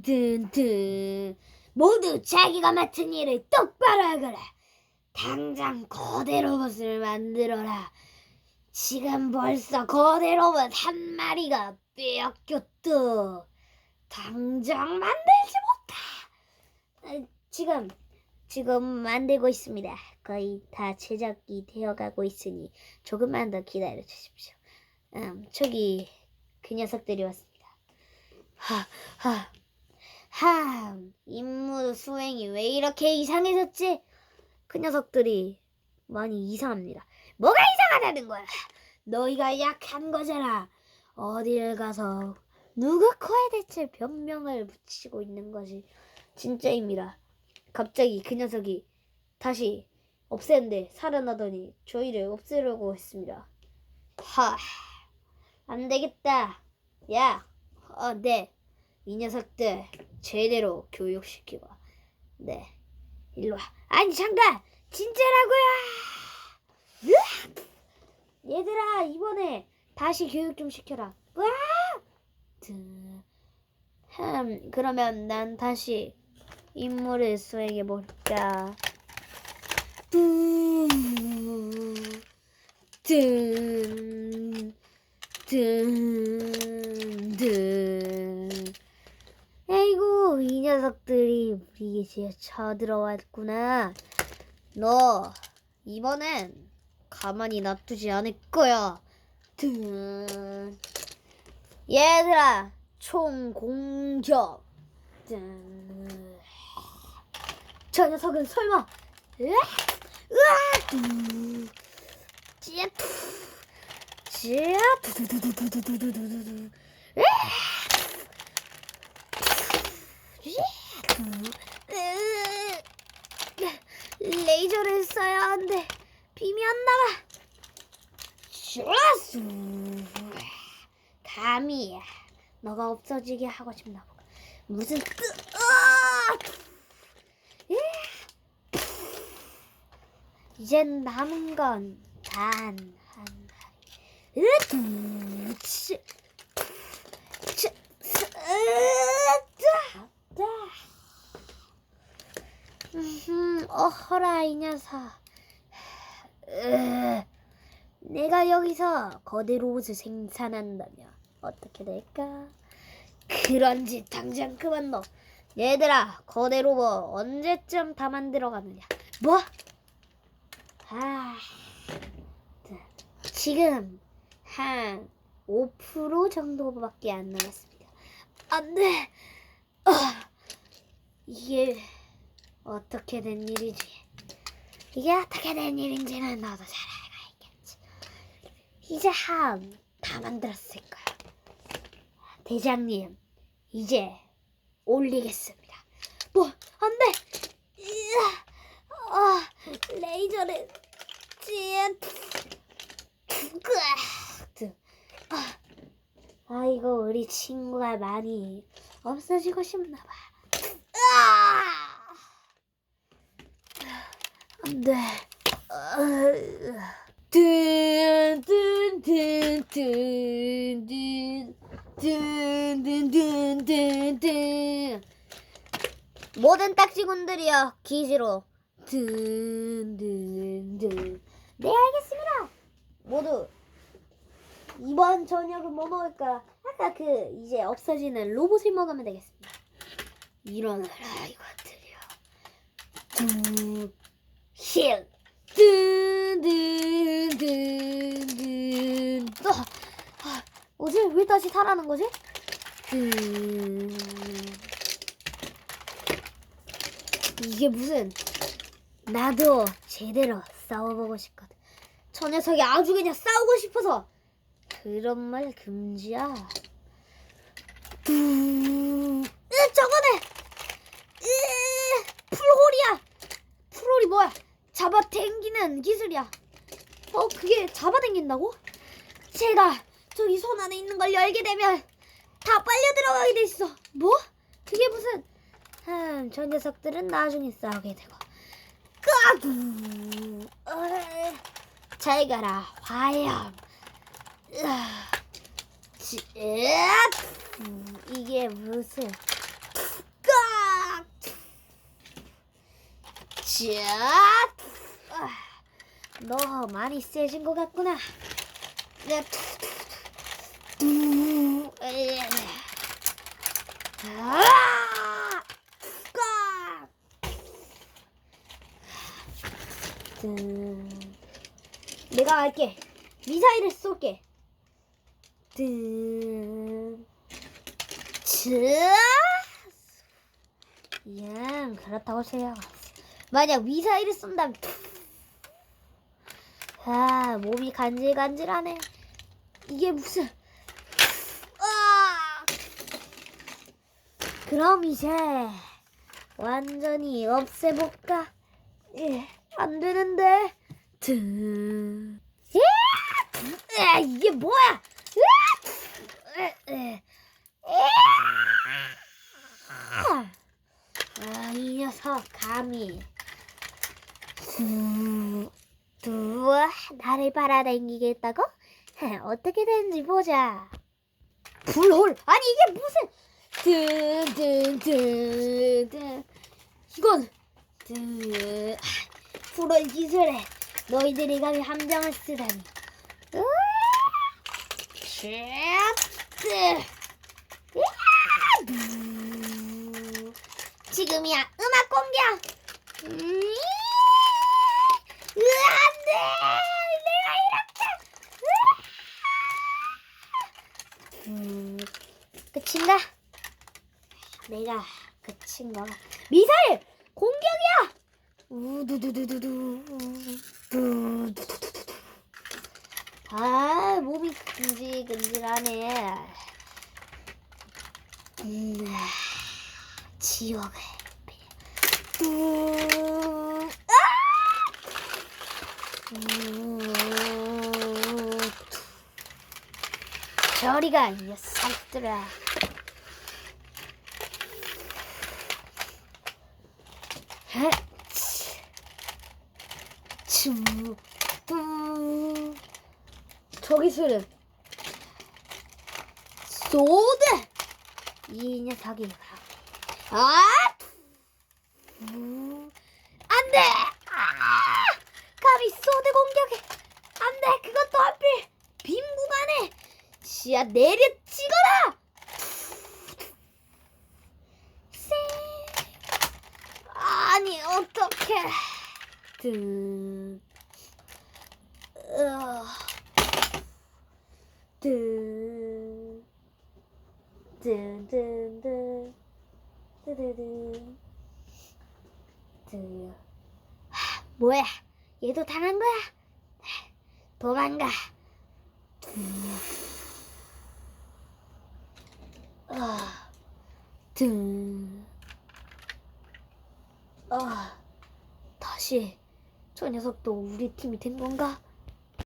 든든든 모두 자기가 맡은 일을 똑바로 하거라. 당장 거대 로봇을 만들어라. 지금 벌써 거대 로봇 한 마리가 빼앗겼다. 당장 만들지 못해. 아, 지금 지금 만들고 있습니다. 거의 다 제작이 되어가고 있으니 조금만 더 기다려 주십시오. 음, 저기 그 녀석들이 왔습니다. 하, 하, 하, 임무 수행이 왜 이렇게 이상해졌지? 그 녀석들이 많이 이상합니다. 뭐가 이상하다는 거야? 너희가 약한 거잖아. 어딜 가서 누가 코에 대체 변명을 붙이고 있는 것이 진짜입니다. 갑자기 그 녀석이 다시 없애는데 살아나더니 저희를 없애려고 했습니다. 하, 안 되겠다. 야, 어, 네. 이 녀석들 제대로 교육시키고. 네. 일로 와. 아니, 잠깐! 진짜라고요! 으악! 얘들아, 이번에 다시 교육 좀 시켜라. 와! 음, 그러면 난 다시 임무를 수행해 볼까. 든, 든, 든. 에이구, 이 녀석들이 우리 기지에 쳐들어왔구나. 너, 이번엔 가만히 놔두지 않을 거야. 든. 얘들아, 총 공격. 든. 저 녀석은 설마, 으악! 으악! 두. 찌 야, 푸. 찌야, 두두두두두두두두두. 레이저를 써야 하는데 빔이 안 나가. 슈라스. 감히 너가 없어지게 하고 싶나 보다. 무슨 뜨, 으아! 예. 이젠 남은 건 단 어허라 이 녀석. 으, 내가 여기서 거대 로봇을 생산한다면 어떻게 될까? 그런 짓 당장 그만 둬. 얘들아, 거대 로봇 언제쯤 다 만들어 가느냐? 뭐? 아, 자, 지금 한 5% 정도밖에 안 남았습니다. 안 돼! 아, 이게 어떻게 된 일이지? 이게 어떻게 된 일인지는 너도 잘 알고 있겠지. 이제 한 다 만들었을 거야. 대장님, 이제 올리겠습니다. 뭐, 안 돼! 으아, 아, 레이저를, 찌, 아, 아이고, 우리 친구가 많이 없어지고 싶나 봐. 으아! 안 돼. 든든든든든든든든든든 모든 딱지군들이여 기지로 든든든 네 알겠습니다 모두 이번 저녁은 뭐 먹을까? 아까 그 이제 없어지는 로봇을 먹으면 되겠습니다. 일어나라 이것들이여 힐 든든든든. 어, 아, 뭐지? 왜 다시 살아난 거지? 든. 이게 무슨? 나도 제대로 싸워보고 싶거든. 저 녀석이 아주 그냥 싸우고 싶어서 그런 말 금지야 두 으, 저거네 으, 풀홀이야 풀홀이 뭐야 잡아당기는 기술이야. 어, 그게 잡아당긴다고? 제가 저기 손 안에 있는 걸 열게 되면 다 빨려 들어가게 돼 있어. 뭐? 그게 무슨? 음, 저 녀석들은 나중에 싸우게 되고. 까두. 어, 잘 가라, 화염. 이게 무슨 깍! 자, 아, 너 많이 세진 것 같구나. 아! 내가 할게. 미사일을 쏠게. 든. 츠. 양 그렇다고 생각. 만약 미사일을 쏜다면 아 몸이 간질간질하네. 이게 무슨? 아! 그럼 이제 완전히 없애볼까? 예, 안 되는데. 드. 예! 에, 이게 뭐야? 아, 이 녀석 감히 두, 두 나를 빨아당기겠다고? 헤, 어떻게 되는지 보자. 불홀 아니 이게 무슨 드드드드 이건 드 불홀 기술에 너희들이 감히 함정을 쓰다니. 으아! 쉣! 음, 지금이야 음악 공격! 음, 으아, 안돼 내가 이렇게! 음, 끝인가? 내가 끝인 거가 미사일 공격이야! 우두두두두두 두두두두두 아 몸이 근질근질하네 음, 지옥을 저리가 이 헤치. 치. 음. 저기 술은 소드 이 녀석이 아! 음. 안돼! 아! 감히 소드 공격에 안돼! 그것도 하필 빈 구간에 지하 내려치거라! 쌩. 아니 어떡해! 드 으아. 드 든든든 드드든 드 하, 뭐야? 얘도 당한 거야? 도망가. 아, 든 아, 다시 저 녀석도 우리 팀이 된 건가?